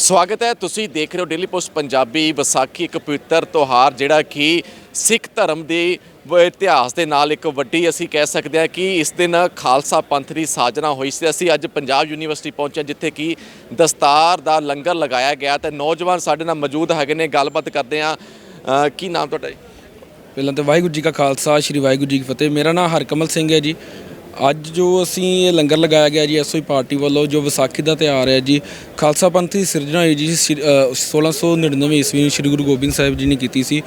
ਸਵਾਗਤ ਹੈ। ਤੁਸੀਂ ਦੇਖ ਰਹੇ ਹੋ ਡੇਲੀ ਪੋਸਟ ਪੰਜਾਬੀ ਵਿਸਾਖੀ, ਇੱਕ ਪਵਿੱਤਰ ਤਿਉਹਾਰ, ਜਿਹੜਾ ਕਿ ਸਿੱਖ ਧਰਮ ਦੇ ਵ- ਇਤਿਹਾਸ ਦੇ ਨਾਲ ਇੱਕ ਵੱਡੀ ਅਸੀਂ ਕਹਿ ਸਕਦੇ ਹਾਂ ਕਿ ਇਸ ਦਿਨ ਖਾਲਸਾ ਪੰਥ ਦੀ ਸਾਜਨਾ ਹੋਈ ਸੀ। ਅਸੀਂ ਅੱਜ ਪੰਜਾਬ ਯੂਨੀਵਰਸਿਟੀ ਪਹੁੰਚੇ ਜਿੱਥੇ ਕਿ ਦਸਤਾਰ ਦਾ ਲੰਗਰ ਲਗਾਇਆ ਗਿਆ ਤੇ ਨੌਜਵਾਨ ਸਾਡੇ ਨਾਲ ਮੌਜੂਦ ਹੈਗੇ ਨੇ। ਗੱਲਬਾਤ ਕਰਦੇ ਹਾਂ। ਕੀ ਨਾਮ ਤੁਹਾਡਾ ਜੀ? ਪਹਿਲਾਂ ਤਾਂ ਵਾਹਿਗੁਰੂ ਜੀ ਕਾ ਖਾਲਸਾ, ਸ੍ਰੀ ਵਾਹਿਗੁਰੂ ਜੀ ਕੀ ਫਤਿਹ। ਮੇਰਾ ਨਾਮ ਹਰਕਮਲ ਸਿੰਘ ਹੈ ਜੀ। ਅੱਜ ਜੋ ਅਸੀਂ ਇਹ ਲੰਗਰ ਲਗਾਇਆ ਗਿਆ ਜੀ ਐਸਓਈ ਪਾਰਟੀ ਵੱਲੋਂ ਜੋ ਵਿਸਾਖੀ ਦਾ ਤਿਉਹਾਰ ਹੈ ਜੀ ਖਾਲਸਾ ਪੰਥ ਦੀ ਸਿਰਜਣਾ ਹੋਈ ਜੀ ਸ਼੍ਰੀ- ਅ, 1699 ਈਸਵੀ ਨੂੰ ਸ੍ਰੀ ਗੁਰੂ ਗੋਬਿੰਦ ਸਾਹਿਬ ਜੀ ਨੇ ਕੀਤੀ ਸੀ।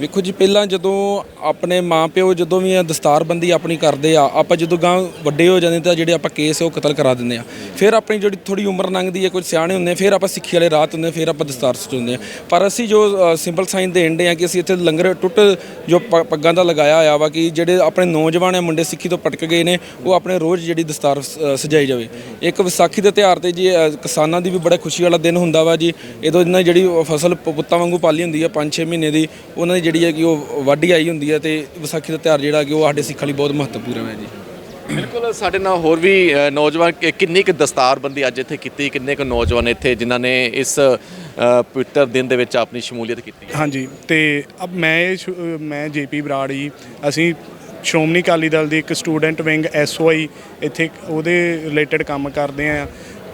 ਵੇਖੋ ਜੀ ਪਹਿਲਾਂ ਜਦੋਂ ਆਪਣੇ ਮਾਪਿਓ ਜਦੋਂ ਵੀ ਇਹ ਦਸਤਾਰਬੰਦੀ ਆਪਣੀ ਕਰਦੇ ਆ ਆਪਾਂ ਜਦੋਂ ਗਾਂ ਵੱਡੇ ਹੋ ਜਾਂਦੇ ਤਾਂ ਜਿਹੜੇ ਆਪਾਂ ਕੇਸ ਉਹ ਕਤਲ ਕਰਾ ਦਿੰਦੇ ਆ। ਫਿਰ ਆਪਣੀ ਜਿਹੜੀ ਥੋੜੀ ਉਮਰ ਲੰਘਦੀ ਹੈ ਕੁਝ ਸਿਆਣੇ ਹੁੰਦੇ ਆ, ਫਿਰ ਆਪਾਂ ਸਿੱਖੀ ਵਾਲੇ ਰਾਤ ਹੁੰਦੇ ਆ, ਫਿਰ ਆਪਾਂ ਦਸਤਾਰ ਸਜਾਉਂਦੇ ਆ। ਪਰ ਅਸੀਂ ਜੋ ਸਿੰਪਲ ਸਾਈਨ ਦੇਣ ਦੇ ਆ ਕਿ ਅਸੀਂ ਇੱਥੇ ਲੰਗਰ ਟੁੱਟ ਜੋ ਪ- ਪੱਗਾਂ ਦਾ ਲਗਾਇਆ ਹੋਇਆ ਵਾ ਕਿ ਜਿਹੜੇ ਆਪਣੇ ਨੌਜਵਾਨ ਆ ਮੁੰਡੇ ਸਿੱਖੀ ਤੋਂ ਪਟਕ ਗਏ ਨੇ ਉਹ ਆਪਣੇ ਰੋਜ਼ ਜਿਹੜੀ ਦਸਤਾਰ ਸ- ਸਜਾਈ ਜਾਵੇ। ਇੱਕ ਵਿਸਾਖੀ ਦੇ ਤਿਉਹਾਰ ਤੇ ਜੀ ਅ, ਕਿਸਾਨਾਂ ਦੀ ਵੀ ਬੜਾ ਖੁਸ਼ੀ ਵਾਲਾ ਦਿਨ ਹੁੰਦਾ ਵਾ ਜੀ। ਇਹਦੋਂ ਇਹਨਾਂ ਦੀ ਜਿਹੜੀ ਫਸਲ ਪ- ਪੁੱਤਾਂ ਵਾਂਗੂ ਪਾਲੀ ਹੁੰਦੀ ਆ 5-6 ਮਹੀਨੇ ਦੀ ਉਹਨਾਂ ਦੀ ਜਿਹੜੀ ਹੈ ਕਿ ਉਹ ਵਾਢੀ ਆਈ ਹੁੰਦੀ ਹੈ ਤੇ ਵਿਸਾਖੀ ਦਾ ਤਿਉਹਾਰ ਜਿਹੜਾ ਕਿ ਉਹ ਸਾਡੇ ਸਿੱਖਾਂ ਲਈ ਬਹੁਤ ਮਹੱਤਵਪੂਰਨ ਹੈ ਜੀ। ਬਿਲਕੁਲ ਸਾਡੇ ਨਾਲ ਹੋਰ ਵੀ ਨੌਜਵਾਨ ਕਿ- ਕਿੰਨੀ ਕੁ ਦਸਤਾਰਬੰਦੀ ਅੱਜ ਇੱਥੇ ਕੀਤੀ ਕਿੰਨੇ ਕੁ ਨੌਜਵਾਨ ਇੱਥੇ ਜਿਨ੍ਹਾਂ ਨੇ ਇਸ ਪਵਿੱਤਰ ਦਿਨ ਦੇ ਵਿੱਚ ਆਪਣੀ ਸ਼ਮੂਲੀਅਤ ਕੀਤੀ ਹਾਂਜੀ ਤੇ ਅਬ ਮੈਂ ਮੈਂ ਜੇਪੀ ਬਰਾੜ ਜੀ ਅਸੀਂ ਸ਼੍ਰੋਮਣੀ ਅਕਾਲੀ ਦਲ ਦੀ ਇੱਕ ਸਟੂਡੈਂਟ ਵਿੰਗ ਐਸਓਆਈ ਇੱਥੇ ਉਹਦੇ ਰਿਲੇਟਡ ਕੰਮ ਕਰਦੇ ਆ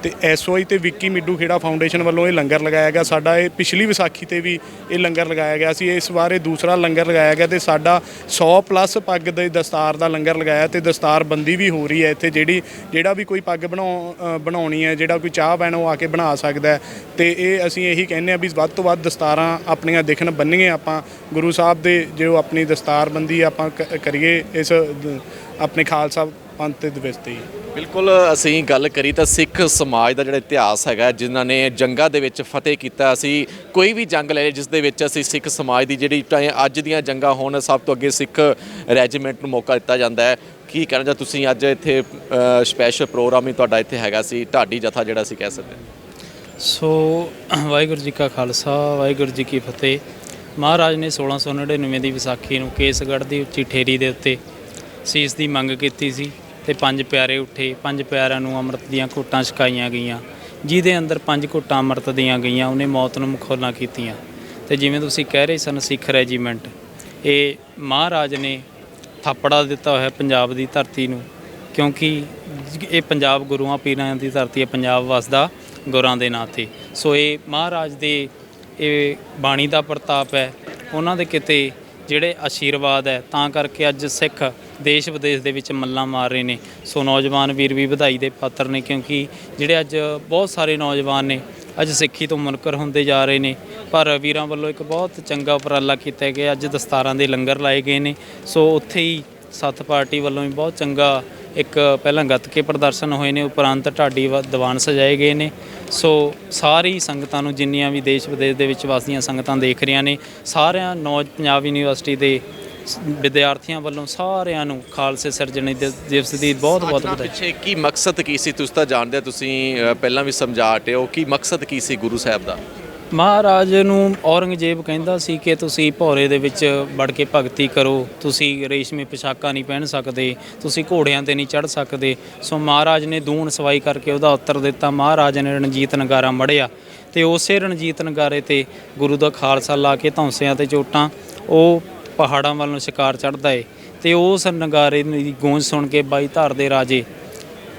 ਤੇ ਐਸਓਆਈ ਤੇ ਵਿੱਕੀ ਮਿੱਡੂ ਖੇੜਾ ਫਾਊਂਡੇਸ਼ਨ ਵੱਲੋਂ ਇਹ ਲੰਗਰ ਲਗਾਇਆ ਗਿਆ। ਸਾਡਾ ਇਹ ਪਿਛਲੀ ਵਿਸਾਖੀ ਤੇ ਵੀ ਇਹ ਲੰਗਰ ਲਗਾਇਆ ਗਿਆ ਸੀ। ਇਸ ਵਾਰ ਇਹ ਦੂਸਰਾ ਲੰਗਰ ਲਗਾਇਆ ਗਿਆ ਤੇ ਸਾਡਾ 100 ਪਲੱਸ ਪੱਗ ਦੇ ਦਸਤਾਰ ਦਾ ਲੰਗਰ ਲਗਾਇਆ ਤੇ ਦਸਤਾਰ ਬੰਦੀ ਵੀ ਹੋ ਰਹੀ ਹੈ ਇੱਥੇ। ਜਿਹੜੀ, ਜਿਹੜਾ ਵੀ ਕੋਈ ਪੱਗ ਬਣਾਉ ਬਣਾਉਣੀ ਹੈ, ਜਿਹੜਾ ਕੋਈ ਚਾਹ ਪੈਣ ਉਹ ਆ ਕੇ ਬਣਾ ਸਕਦਾ ਹੈ। ਤੇ ਇਹ ਅਸੀਂ ਇਹੀ ਕਹਿੰਦੇ ਆ ਵੀ ਵੱਧ ਤੋਂ ਵੱਧ ਦਸਤਾਰਾਂ ਆਪਣੀਆਂ ਦੇਖਣ ਬੰਨੀਏ ਆਪਾਂ। ਗੁਰੂ ਸਾਹਿਬ ਦੇ ਜੋ ਆਪਣੀ ਦਸਤਾਰਬੰਦੀ ਆਪਾਂ ਕ- ਕਰੀਏ ਇਸ ਆਪਣੇ ਖਾਲਸਾ ਪੰਥ ਦੇ ਦਿਵਸ ਤੇ ਬਿਲਕੁਲ ਅਸੀਂ ਗੱਲ ਕਰੀ ਤਾਂ ਸਿੱਖ ਸਮਾਜ ਦਾ ਜਿਹੜਾ ਇਤਿਹਾਸ ਹੈਗਾ, ਜਿਨ੍ਹਾਂ ਨੇ ਜੰਗਾਂ ਦੇ ਵਿੱਚ ਫਤਿਹ ਕੀਤਾ, ਅਸੀਂ ਕੋਈ ਵੀ ਜੰਗ ਲੈ ਲਈ ਜਿਸ ਦੇ ਵਿੱਚ ਅਸੀਂ ਸਿੱਖ ਸਮਾਜ ਦੀ ਜਿਹੜੀ ਅੱਜ ਦੀਆਂ ਜੰਗਾਂ ਹੋਣ, ਸਭ ਤੋਂ ਅੱਗੇ ਸਿੱਖ ਰੈਜੀਮੈਂਟ ਨੂੰ ਮੌਕਾ ਦਿੱਤਾ ਜਾਂਦਾ ਹੈ। ਕੀ ਕਹਿਣਾ ਜਾਂ ਤੁਸੀਂ ਅੱਜ ਇੱਥੇ ਸਪੈਸ਼ਲ ਪ੍ਰੋਗਰਾਮ ਹੀ ਤੁਹਾਡਾ ਇੱਥੇ ਹੈਗਾ ਸੀ ਢਾਡੀ ਜਥਾ ਜਿਹੜਾ ਅਸੀਂ ਕਹਿ ਸਕਦੇ ਸੋ, ਵਾਹਿਗੁਰੂ ਜੀ ਕਾ ਖਾਲਸਾ, ਵਾਹਿਗੁਰੂ ਜੀ ਕੀ ਫਤਿਹ। ਮਹਾਰਾਜ ਨੇ 1699 ਦੀ ਵਿਸਾਖੀ ਨੂੰ ਕੇਸਗੜ੍ਹ ਦੀ ਉੱਚੀ ਠੇਰੀ ਦੇ ਉੱਤੇ ਸੀਸ ਦੀ ਮੰਗ ਕੀਤੀ ਸੀ। ਤੇ ਪੰਜ ਪਿਆਰੇ ਉੱਠੇ, ਪੰਜ ਪਿਆਰਿਆਂ ਨੂੰ ਅੰਮ੍ਰਿਤ ਦੀਆਂ ਘੋਟਾਂ ਛਕਾਈਆਂ ਗਈਆਂ। ਜਿਹਦੇ ਅੰਦਰ ਪੰਜ ਘੋਟਾਂ ਅੰਮ੍ਰਿਤ ਦੀਆਂ ਗਈਆਂ, ਉਹਨੇ ਮੌਤ ਨੂੰ ਮਖੌਲਾਂ ਕੀਤੀਆਂ। ਤੇ ਜਿਵੇਂ ਤੁਸੀਂ ਕਹਿ ਰਹੇ ਸਨ, ਸਿੱਖ ਰੈਜੀਮੈਂਟ, ਇਹ ਮਹਾਰਾਜ ਨੇ ਥਾਪੜਾ ਦਿੱਤਾ ਹੋਇਆ ਪੰਜਾਬ ਦੀ ਧਰਤੀ ਨੂੰ, ਕਿਉਂਕਿ ਇਹ ਪੰਜਾਬ ਗੁਰੂਆਂ ਪੀਰਾਂ ਦੀ ਧਰਤੀ ਹੈ, ਪੰਜਾਬ ਵਸਦਾ ਗੁਰਾਂ ਦੇ ਨਾਂ ਤੇ। ਸੋ ਇਹ ਮਹਾਰਾਜ ਦੇ ਇਹ ਬਾਣੀ ਦਾ ਪ੍ਰਤਾਪ ਹੈ। ਉਹਨਾਂ ਦੇ ਕਿਤੇ ਜਿਹੜੇ ਆਸ਼ੀਰਵਾਦ ਹੈ, ਤਾਂ ਕਰਕੇ ਅੱਜ ਸਿੱਖ ਦੇਸ਼ ਵਿਦੇਸ਼ ਦੇ ਵਿੱਚ ਮੱਲਾਂ ਮਾਰ ਰਹੇ ਨੇ। ਸੋ ਨੌਜਵਾਨ ਵੀਰ ਵੀ ਵਧਾਈ ਦੇ ਪਾਤਰ ਨੇ ਕਿਉਂਕਿ ਜਿਹੜੇ ਅੱਜ ਬਹੁਤ ਸਾਰੇ ਨੌਜਵਾਨ ਨੇ, ਅੱਜ ਸਿੱਖੀ ਤੋਂ ਮੁਨਕਰ ਹੁੰਦੇ ਜਾ ਰਹੇ ਨੇ। ਪਰ ਵੀਰਾਂ ਵੱਲੋਂ ਇੱਕ ਬਹੁਤ ਚੰਗਾ ਉਪਰਾਲਾ ਕੀਤਾ ਗਿਆ। ਅੱਜ ਦਸਤਾਰਾਂ ਦੇ ਲੰਗਰ ਲਾਏ ਗਏ ਨੇ। ਸੋ ਉੱਥੇ ਹੀ ਸੱਤ ਪਾਰਟੀ ਵੱਲੋਂ ਵੀ ਬਹੁਤ ਚੰਗਾ ਇੱਕ ਪਹਿਲਾਂ ਗੱਤਕੇ ਪ੍ਰਦਰਸ਼ਨ ਹੋਏ ਨੇ। ਉਪਰੰਤ ਢਾਡੀ ਵ- ਦੀਵਾਨ ਸਜਾਏ ਗਏ ਨੇ। ਸੋ ਸਾਰੀ ਸੰਗਤਾਂ ਨੂੰ ਜਿੰਨੀਆਂ ਵੀ ਦੇਸ਼ ਵਿਦੇਸ਼ ਦੇ ਵਿੱਚ ਵਸਦੀਆਂ ਸੰਗਤਾਂ ਦੇਖ ਰਹੀਆਂ ਨੇ, ਸਾਰਿਆਂ ਨੌਜ ਪੰਜਾਬ ਯੂਨੀਵਰਸਿਟੀ ਦੇ ਵਿਦਿਆਰਥੀਆਂ ਵੱਲੋਂ ਸਾਰਿਆਂ ਨੂੰ ਖਾਲਸੇ ਸਿਰਜਣੇ ਦਿ- ਦਿਵਸ ਦੀ ਬਹੁਤ ਬਹੁਤ ਵਧਾਈ। ਪਿੱਛੇ ਕੀ ਮਕਸਦ ਕੀ ਸੀ? ਤੁਸੀਂ ਤਾਂ ਜਾਣਦੇ ਹੋ, ਤੁਸੀਂ ਅ, ਪਹਿਲਾਂ ਵੀ ਸਮਝਾ ਹਟੇ ਹੋ। ਕੀ ਮਕਸਦ ਕੀ ਸੀ ਗੁਰੂ ਸਾਹਿਬ ਦਾ? ਮਹਾਰਾਜ ਨੂੰ ਔਰੰਗਜ਼ੇਬ ਕਹਿੰਦਾ ਸੀ ਕਿ ਤੁਸੀਂ ਭੌਰੇ ਦੇ ਵਿੱਚ ਵੜ ਕੇ ਭਗਤੀ ਕਰੋ। ਤੁਸੀਂ ਰੇਸ਼ਮੀ ਪੋਸ਼ਾਕਾਂ ਨਹੀਂ ਪਹਿਨ ਸਕਦੇ ਤੁਸੀਂ ਘੋੜਿਆਂ ਤੇ ਨਹੀਂ ਚੜ ਸਕਦੇ। ਸੋ ਮਹਾਰਾਜ ਨੇ ਦੂਣ ਸਵਾਈ ਕਰਕੇ ਉਹਦਾ ਉੱਤਰ ਦਿੱਤਾ। ਮਹਾਰਾਜ ਨੇ ਰਣਜੀਤ ਨਗਾਰਾ ਮੜਿਆ ਤੇ ਉਸੇ ਰਣਜੀਤ ਨਗਾਰੇ ਤੇ ਗੁਰੂ ਦਾ ਖਾਲਸਾ ਲਾ ਕੇ ਧੌਂਸਿਆਂ ਤੇ ਚੋਟਾਂ। ਉਹ ਪਹਾੜਾਂ ਵੱਲ ਨੂੰ ਸ਼ਿਕਾਰ ਚੜਦਾ ਏ ਤੇ ਉਸ ਨਗਾਰੇ ਦੀ ਗੂੰਜ ਸੁਣ ਕੇ ਬਾਈ ਧਾਰ ਦੇ ਰਾਜੇ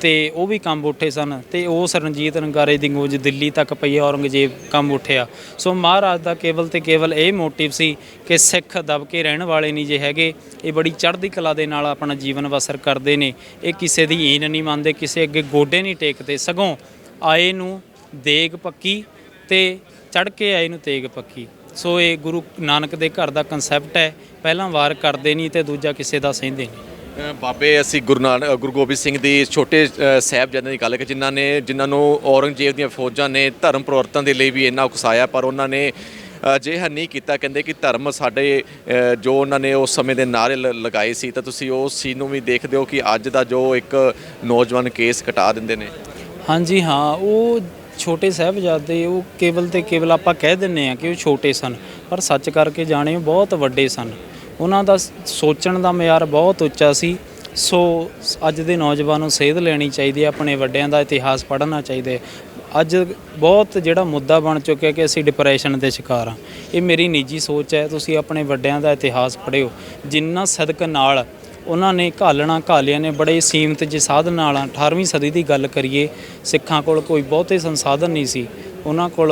ਤੇ ਉਹ ਵੀ ਕੰਬ ਉੱਠੇ ਸਨ ਤੇ ਉਸ ਰਣਜੀਤ ਨਗਾਰੇ ਦੀ ਗੂੰਜ ਦਿੱਲੀ ਤੱਕ ਪਈ ਔਰੰਗਜ਼ੇਬ ਕੰਬ ਉੱਠਿਆ। ਸੋ ਮਹਾਰਾਜ ਦਾ ਕੇਵਲ ਤੇ ਕੇਵਲ ਇਹ ਮੋਟਿਵ ਸੀ ਕਿ ਸਿੱਖ ਦਬ ਕੇ ਰਹਿਣ ਵਾਲੇ ਨਹੀਂ ਜੇ ਹੈਗੇ, ਇਹ ਬੜੀ ਚੜ੍ਹਦੀ ਕਲਾ ਦੇ ਨਾਲ ਆਪਣਾ ਜੀਵਨ ਬਸਰ ਕਰਦੇ ਨੇ। ਇਹ ਕਿਸੇ ਦੀ ਈਨ ਨਹੀਂ ਮੰਨਦੇ, ਕਿਸੇ ਅੱਗੇ ਗੋਡੇ ਨਹੀਂ ਟੇਕਦੇ, ਸਗੋਂ ਆਏ ਨੂੰ ਦੇਗ ਪੱਕੀ ਤੇ ਚੜ ਕੇ ਆਏ ਨੂੰ ਤੇਗ ਪੱਕੀ। ਸੋ ਇਹ ਗੁਰੂ ਨਾਨਕ ਦੇ ਘਰ ਦਾ ਕਨਸੈਪਟ ਹੈ। ਪਹਿਲਾਂ ਵਾਰ ਕਰਦੇ ਨਹੀਂ ਤੇ ਦੂਜਾ ਕਿਸੇ ਦਾ ਸਹਿੰਦੇ ਨਹੀਂ। ਬਾਬੇ ਅਸੀਂ ਗੁਰੂ ਨਾਨਕ ਗੁਰੂ ਗੋਬਿੰਦ ਸਿੰਘ ਦੀ ਛੋਟੇ ਸਾਹਿਬਜ਼ਾਦਿਆਂ ਦੀ ਗੱਲ ਕਿ ਜਿਨ੍ਹਾਂ ਨੇ ਜਿਨ੍ਹਾਂ ਨੂੰ ਔਰੰਗਜ਼ੇਬ ਦੀਆਂ ਫੌਜਾਂ ਨੇ ਧਰਮ ਪ੍ਰਵਰਤਨ ਦੇ ਲਈ ਵੀ ਇੰਨਾ ਉਕਸਾਇਆ ਪਰ ਉਹਨਾਂ ਨੇ ਅਜਿਹਾ ਨਹੀਂ ਕੀਤਾ। ਕਹਿੰਦੇ ਕਿ ਧਰਮ ਸਾਡੇ ਜੋ ਉਹਨਾਂ ਨੇ ਉਸ ਸਮੇਂ ਦੇ ਨਾਰੇ ਲਗਾਏ ਸੀ ਤਾਂ ਤੁਸੀਂ ਉਸ ਚੀਜ਼ ਨੂੰ ਵੀ ਦੇਖਦੇ ਹੋ ਕਿ ਅੱਜ ਦਾ ਜੋ ਇੱਕ ਨੌਜਵਾਨ ਕੇਸ ਕਟਾ ਦਿੰਦੇ ਨੇ। ਹਾਂਜੀ ਹਾਂ ਉਹ ਛੋਟੇ ਸਾਹਿਬਜ਼ਾਦੇ, ਉਹ ਕੇਵਲ ਤੇ ਕੇਵਲ ਆਪਾਂ ਕਹਿ ਦਿੰਨੇ ਆ ਕਿ ਉਹ ਛੋਟੇ ਸਨ, ਪਰ ਸੱਚ ਕਰਕੇ ਜਾਣੇ ਉਹ ਬਹੁਤ ਵੱਡੇ ਸਨ। ਉਹਨਾਂ ਦਾ ਸੋਚਣ ਦਾ ਮਿਆਰ ਬਹੁਤ ਉੱਚਾ ਸੀ। ਸੋ ਅੱਜ ਦੇ ਨੌਜਵਾਨ ਨੂੰ ਸੇਧ ਲੈਣੀ ਚਾਹੀਦੀ ਹੈ, ਆਪਣੇ ਵੱਡਿਆਂ ਦਾ ਇਤਿਹਾਸ ਪੜ੍ਹਨਾ ਚਾਹੀਦਾ ਹੈ। ਅੱਜ ਬਹੁਤ ਜਿਹੜਾ ਮੁੱਦਾ ਬਣ ਚੁੱਕਿਆ ਕਿ ਅਸੀਂ ਡਿਪਰੈਸ਼ਨ ਦੇ ਸ਼ਿਕਾਰ ਹਾਂ। ਇਹ ਮੇਰੀ ਨਿੱਜੀ ਸੋਚ ਹੈ, ਤੁਸੀਂ ਆਪਣੇ ਵੱਡਿਆਂ ਦਾ ਇਤਿਹਾਸ ਪੜ੍ਹਿਓ। ਜਿੰਨਾ ਸਦਕ ਨਾਲ ਉਹਨਾਂ ਨੇ ਘਾਲਣਾ ਘਾਲਿਆਂ ਨੇ ਬੜੇ ਸੀਮਤ ਜਿਹੇ ਸਾਧਨ ਨਾਲ 18ਵੀਂ ਸਦੀ ਦੀ ਗੱਲ ਕਰੀਏ, ਸਿੱਖਾਂ ਕੋਲ ਕੋਈ ਬਹੁਤੇ ਸੰਸਾਧਨ ਨਹੀਂ ਸੀ। ਉਹਨਾਂ ਕੋਲ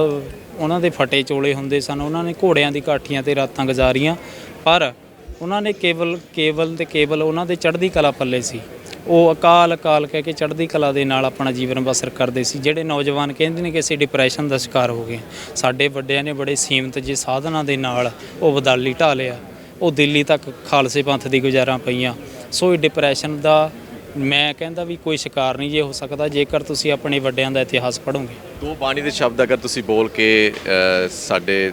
ਉਹਨਾਂ ਦੇ ਫਟੇ ਚੋਲੇ ਹੁੰਦੇ ਸਨ, ਉਹਨਾਂ ਨੇ ਘੋੜਿਆਂ ਦੀ ਕਾਠੀਆਂ ਤੇ ਰਾਤਾਂ ਗੁਜ਼ਾਰੀਆਂ, ਪਰ ਉਹਨਾਂ ਨੇ ਕੇਵਲ ਕੇਵਲ ਤੇ ਕੇਵਲ ਉਹਨਾਂ ਦੇ ਚੜ੍ਹਦੀ ਕਲਾ ਪੱਲੇ ਸੀ। ਉਹ ਅਕਾਲ ਅਕਾਲ ਕਹਿ ਕੇ ਚੜ੍ਹਦੀ ਕਲਾ ਦੇ ਨਾਲ ਆਪਣਾ ਜੀਵਨ ਬਸਰ ਕਰਦੇ ਸੀ, ਜਿਹੜੇ ਨੌਜਵਾਨ ਕਹਿੰਦੇ ਨੇ ਕਿ ਅਸੀਂ ਡਿਪਰੈਸ਼ਨ ਦਾ ਸ਼ਿਕਾਰ ਹੋ ਗਏ। ਸਾਡੇ ਵੱਡਿਆਂ ਨੇ ਬੜੇ ਸੀਮਤ ਜਿਹੇ ਸਾਧਨਾਂ ਦੇ ਨਾਲ ਉਹ ਬਦਾਲੀ ਢਾ ਲਿਆ। ਉਹ ਦਿੱਲੀ ਤੱਕ ਖਾਲਸੇ ਪੰਥ ਦੀ ਗੁਜ਼ਾਰਾਂ ਪਈਆਂ। ਸੋ ਇਹ ਡਿਪਰੈਸ਼ਨ ਦਾ ਮੈਂ ਕਹਿੰਦਾ ਵੀ ਕੋਈ ਸ਼ਿਕਾਰ ਨਹੀਂ ਜੇ ਹੋ ਸਕਦਾ ਜੇਕਰ ਤੁਸੀਂ ਆਪਣੇ ਵੱਡਿਆਂ ਦਾ ਇਤਿਹਾਸ ਪੜ੍ਹੋਗੇ। ਦੋ ਬਾਣੀ ਦੇ ਸ਼ਬਦ ਅਗਰ ਤੁਸੀਂ ਬੋਲ ਕੇ ਸਾਡੇ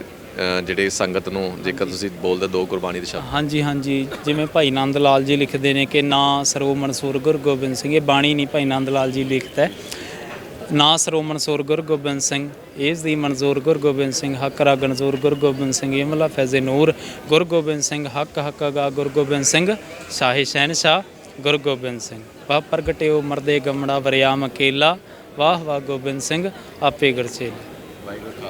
ਜਿਹੜੇ ਸੰਗਤ ਨੂੰ ਜੇਕਰ ਤੁਸੀਂ ਬੋਲਦੇ ਦੋ ਗੁਰਬਾਣੀ ਦੇ ਸ਼ਬਦ। ਹਾਂਜੀ ਹਾਂਜੀ। ਜਿਵੇਂ ਭਾਈ ਨੰਦ ਲਾਲ ਜੀ ਲਿਖਦੇ ਨੇ ਕਿ ਨਾ ਸਰੋ ਮਨਸੂਰ ਗੁਰੂ ਗੋਬਿੰਦ ਸਿੰਘ ਇਹ ਬਾਣੀ ਨਹੀਂ ਭਾਈ ਨੰਦ ਲਾਲ ਜੀ ਲਿਖਦਾ। ਨਾ ਸਰੋ ਮਨਸੂਰ ਗੁਰੂ ਗੋਬਿੰਦ ਸਿੰਘ ਇਸ ਦੀ ਮਨਜ਼ੂਰ ਗੁਰੂ ਗੋਬਿੰਦ ਸਿੰਘ ਹੱਕ ਰਾ ਗਨਜ਼ੂਰ ਗੁਰੂ ਗੋਬਿੰਦ ਸਿੰਘ ਇਮਲਾ ਫੈਜ਼ੇ ਨੂਰ ਗੁਰੂ ਗੋਬਿੰਦ ਸਿੰਘ ਹੱਕ ਹੱਕ ਗਾ ਗੁਰੂ ਗੋਬਿੰਦ ਸਿੰਘ ਸ਼ਾਹੀ ਸ਼ਹਿਨਸ਼ਾਹ ਗੁਰੂ ਗੋਬਿੰਦ ਸਿੰਘ ਵਾ ਪ੍ਰਗਟਿਓ ਮਰਦੇ ਗਮੜਾ ਵਰਿਆਮ ਅਕੇਲਾ ਵਾਹ ਵਾਹ ਗੋਬਿੰਦ ਸਿੰਘ ਆਪੇ ਗਰਚੇਲ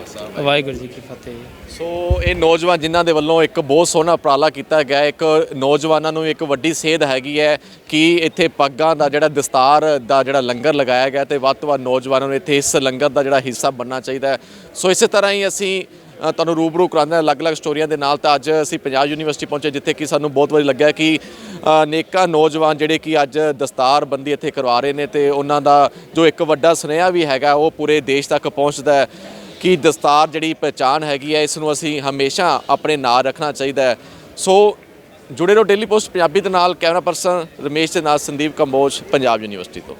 ਖਾਲਸਾ ਵਾਹਿਗੁਰੂ ਜੀ ਕੀ ਫਤਿਹ। ਸੋ ਇਹ ਨੌਜਵਾਨ ਜਿਨ੍ਹਾਂ ਦੇ ਵੱਲੋਂ ਇੱਕ ਬਹੁਤ ਸੋਹਣਾ ਉਪਰਾਲਾ ਕੀਤਾ ਗਿਆ ਹੈ, ਇੱਕ ਨੌਜਵਾਨਾਂ ਨੂੰ ਇੱਕ ਵੱਡੀ ਸੇਧ ਹੈਗੀ ਹੈ ਕਿ ਇੱਥੇ ਪੱਗਾਂ ਦਾ ਜਿਹੜਾ ਦਸਤਾਰ ਦਾ ਜਿਹੜਾ ਲੰਗਰ ਲਗਾਇਆ ਗਿਆ ਤੇ ਵੱਧ ਤੋਂ ਵੱਧ ਨੌਜਵਾਨਾਂ ਨੂੰ ਇੱਥੇ ਇਸ ਲੰਗਰ ਦਾ ਜਿਹੜਾ ਹਿੱਸਾ ਬਣਨਾ ਚਾਹੀਦਾ ਹੈ। ਸੋ ਇਸੇ ਤਰ੍ਹਾਂ ਹੀ ਅਸੀਂ ਅ, ਤੁਹਾਨੂੰ ਰੂਬਰੂ ਕਰਾਉਂਦੇ ਹਾਂ ਅਲੱਗ-ਅਲੱਗ ਸਟੋਰੀਆਂ ਦੇ ਨਾਲ ਤਾਂ ਅੱਜ ਅਸੀਂ ਪੰਜਾਬ ਯੂਨੀਵਰਸਿਟੀ ਪਹੁੰਚੇ ਜਿੱਥੇ ਕਿ ਸਾਨੂੰ ਬਹੁਤ ਵਧੀਆ ਲੱਗਿਆ ਕਿ ਅ, ਅਨੇਕਾਂ ਨੌਜਵਾਨ ਜਿਹੜੇ ਕਿ ਅੱਜ ਦਸਤਾਰਬੰਦੀ ਇੱਥੇ ਕਰਵਾ ਰਹੇ ਨੇ ਤੇ ਉਹਨਾਂ ਦਾ ਜੋ ਇੱਕ ਵੱਡਾ ਸੁਨੇਹਾ ਵੀ ਹੈਗਾ ਉਹ ਪੂਰੇ ਦੇਸ਼ ਤੱਕ ਪਹੁੰਚਦਾ ਹੈ। ਕਿ ਦਸਤਾਰ ਜਿਹੜੀ ਪਹਿਚਾਨ ਹੈਗੀ ਹੈ, ਇਸ ਨੂੰ ਅਸੀਂ ਹਮੇਸ਼ਾ ਆਪਣੇ ਨਾਲ ਰੱਖਣਾ ਚਾਹੀਦਾ ਹੈ। ਸੋ ਜੁੜੇ ਰਹੋ ਡੇਲੀ ਪੋਸਟ ਪੰਜਾਬੀ ਦੇ ਨਾਲ, ਕੈਮਰਾ ਪਰਸਨ ਰਮੇਸ਼ ਦੇ ਨਾਲ ਸੰਦੀਪ ਕੰਬੋਜ, ਪੰਜਾਬ ਯੂਨੀਵਰਸਿਟੀ ਤੋਂ।